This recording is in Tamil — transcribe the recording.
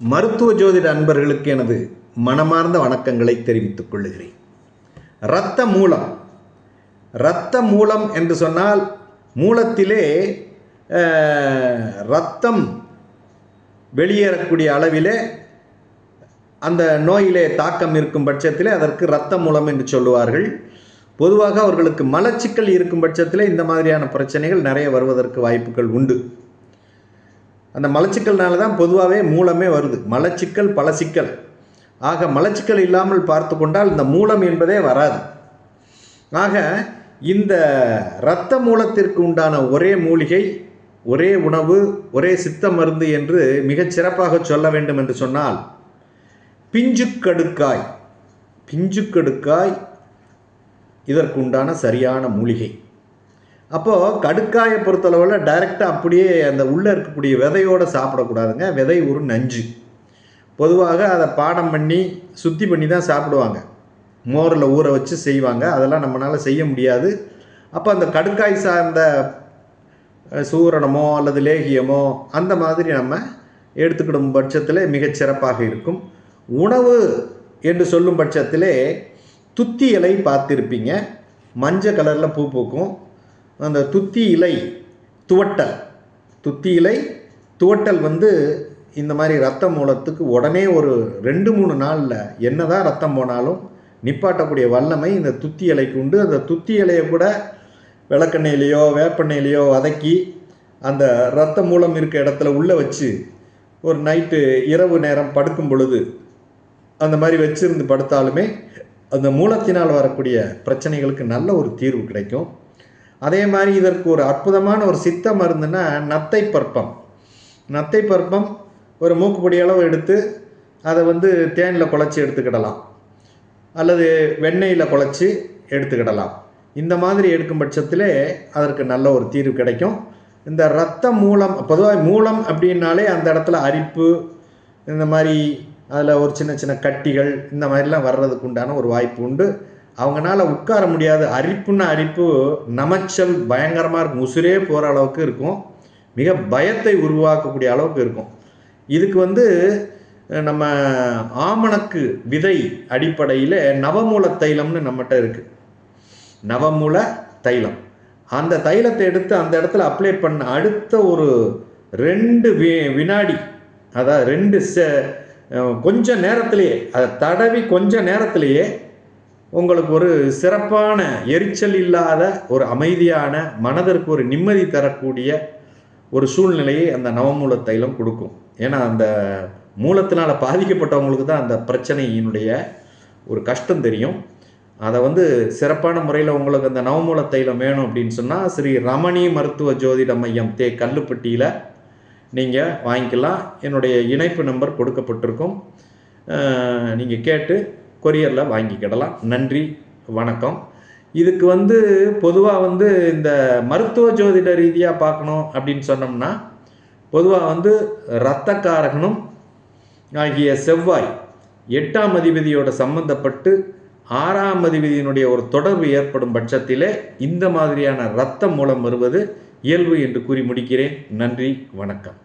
மருத்துவ ஜோதிட அன்பர்களுக்கு எனது மனமார்ந்த வணக்கங்களை தெரிவித்துக் கொள்ளுகிறேன். இரத்த மூலம் இரத்த மூலம் என்று சொன்னால் மூலத்திலே இரத்தம் வெளியேறக்கூடிய அளவிலே அந்த நோயிலே தாக்கம் இருக்கும் பட்சத்திலே அதற்கு இரத்த மூலம் என்று சொல்லுவார்கள். பொதுவாக அவர்களுக்கு மலச்சிக்கல் இருக்கும் பட்சத்தில் இந்த மாதிரியான பிரச்சனைகள் நிறைய வருவதற்கு வாய்ப்புகள் உண்டு. அந்த மலச்சிக்கல்னால தான் பொதுவாகவே மூலமே வருது. மலச்சிக்கல் பல சிக்கல் ஆக மலச்சிக்கல் இல்லாமல் பார்த்து கொண்டால் இந்த மூலம் என்பதே வராது. ஆக இந்த இரத்த மூலத்திற்கு உண்டான ஒரே மூலிகை ஒரே உணவு ஒரே சித்த மருந்து என்று மிகச் சிறப்பாக சொல்ல வேண்டும் என்று சொன்னால் பிஞ்சுக்கடுக்காய். பிஞ்சுக்கடுக்காய் இதற்கு உண்டான சரியான மூலிகை. அப்போது கடுக்காயை பொறுத்தளவில் டைரெக்டாக அப்படியே அந்த உள்ளே இருக்கக்கூடிய விதையோடு சாப்பிடக்கூடாதுங்க. விதை ஒரு நஞ்சு. பொதுவாக அதை பாடம் பண்ணி சுத்தி பண்ணி தான் சாப்பிடுவாங்க. மோரில் ஊற வச்சு செய்வாங்க. அதெல்லாம் நம்மளால் செய்ய முடியாது. அப்போ அந்த கடுக்காய் சார்ந்த சூரணமோ அல்லது லேகியமோ அந்த மாதிரி நம்ம எடுத்துக்கிடும் பட்சத்தில் மிகச்சிறப்பாக இருக்கும். உணவு என்று சொல்லும் பட்சத்திலே துத்தி இலை பார்த்துருப்பீங்க. மஞ்சள் கலரில் பூ பூக்கும். அந்த துத்தி இலை துவட்டல். துத்தி இலை துவட்டல் வந்து இந்த மாதிரி ரத்த மூலத்துக்கு உடனே ஒரு ரெண்டு மூணு நாளில் என்னதான் ரத்தம் போனாலும் நிப்பாட்டக்கூடிய வல்லமை இந்த துத்தி இலைக்கு உண்டு. அந்த துத்தி இலையை கூட விளக்கெண்ணெயிலையோ வேப்பெண்ணெயிலையோ வதக்கி அந்த ரத்த மூலம் இருக்க இடத்துல உள்ளே வச்சு ஒரு நைட்டு இரவு நேரம் படுக்கும் பொழுது அந்த மாதிரி வச்சிருந்து படுத்தாலுமே அந்த மூலத்தினால் வரக்கூடிய பிரச்சனைகளுக்கு நல்ல ஒரு தீர்வு கிடைக்கும். அதே மாதிரி இதற்கு ஒரு அற்புதமான ஒரு சித்த மருந்துன்னா நத்தை பற்பம். நத்தை பற்பம் ஒரு மூக்குப்பொடி அளவு எடுத்து அதை வந்து தேனில் குழச்சி எடுத்துக்கிடலாம். அல்லது வெண்ணெயில் குழச்சி எடுத்துக்கிடலாம். இந்த மாதிரி எடுக்கும் பட்சத்தில் அதற்கு நல்ல ஒரு தீர்வு கிடைக்கும். இந்த ரத்த மூலம் பொதுவாக மூலம் அப்படின்னாலே அந்த இடத்துல அரிப்பு இந்த மாதிரி அதில் ஒரு சின்ன சின்ன கட்டிகள் இந்த மாதிரிலாம் வர்றதுக்கு உண்டான ஒரு வாய்ப்பு உண்டு. அவங்களால உட்கார முடியாது அரிப்புன்னா அரிப்பு நமைச்சல் பயங்கரமாக இருக்கும். உசுரே போகிற அளவுக்கு இருக்கும். மிக பயத்தை உருவாக்கக்கூடிய அளவுக்கு இருக்கும். இதுக்கு வந்து நம்ம ஆமணக்கு விதை அடிப்படையில் நவமூல தைலம்னு நம்மகிட்ட இருக்குது நவமூல தைலம். அந்த தைலத்தை எடுத்து அந்த இடத்துல அப்ளை பண்ண அடுத்த ஒரு ரெண்டு வி வினாடி அதாவது ரெண்டு செ கொஞ்சம் கொஞ்ச நேரத்திலேயே அதை தடவி கொஞ்ச நேரத்திலேயே உங்களுக்கு ஒரு சிறப்பான எரிச்சல் இல்லாத ஒரு அமைதியான மனதிற்கு ஒரு நிம்மதி தரக்கூடிய ஒரு சூழ்நிலையை அந்த நவமூல தைலம் கொடுக்கும். ஏன்னா அந்த மூலத்தினால் பாதிக்கப்பட்டவங்களுக்கு தான் அந்த பிரச்சனையினுடைய ஒரு கஷ்டம் தெரியும். அதை வந்து சிறப்பான முறையில் உங்களுக்கு அந்த நவமூல தைலம் வேணும் அப்படின்னு சொன்னால் ஸ்ரீ ரமணி மருத்துவ ஜோதிட மையம் தே கல்லுப்பட்டியில் நீங்கள் வாங்கிக்கலாம். என்னுடைய இணைப்பு நம்பர் கொடுக்கப்பட்டிருக்கும். நீங்கள் கேட்டு கொரியரில் வாங்கிக்கிடலாம் நன்றி வணக்கம். இதுக்கு வந்து பொதுவாக வந்து இந்த மருத்துவ ஜோதிட ரீதியாக பார்க்கணும் அப்படின்னு சொன்னோம்னா பொதுவாக வந்து இரத்தக்காரகனும் ஆகிய செவ்வாய் எட்டாம் அதிபதியோட சம்பந்தப்பட்டு ஆறாம் அதிபதியினுடைய ஒரு தொடர்பு ஏற்படும் பட்சத்திலே இந்த மாதிரியான இரத்தம் மூலம் வருவது இயல்பு என்று கூறி முடிக்கிறேன். நன்றி வணக்கம்.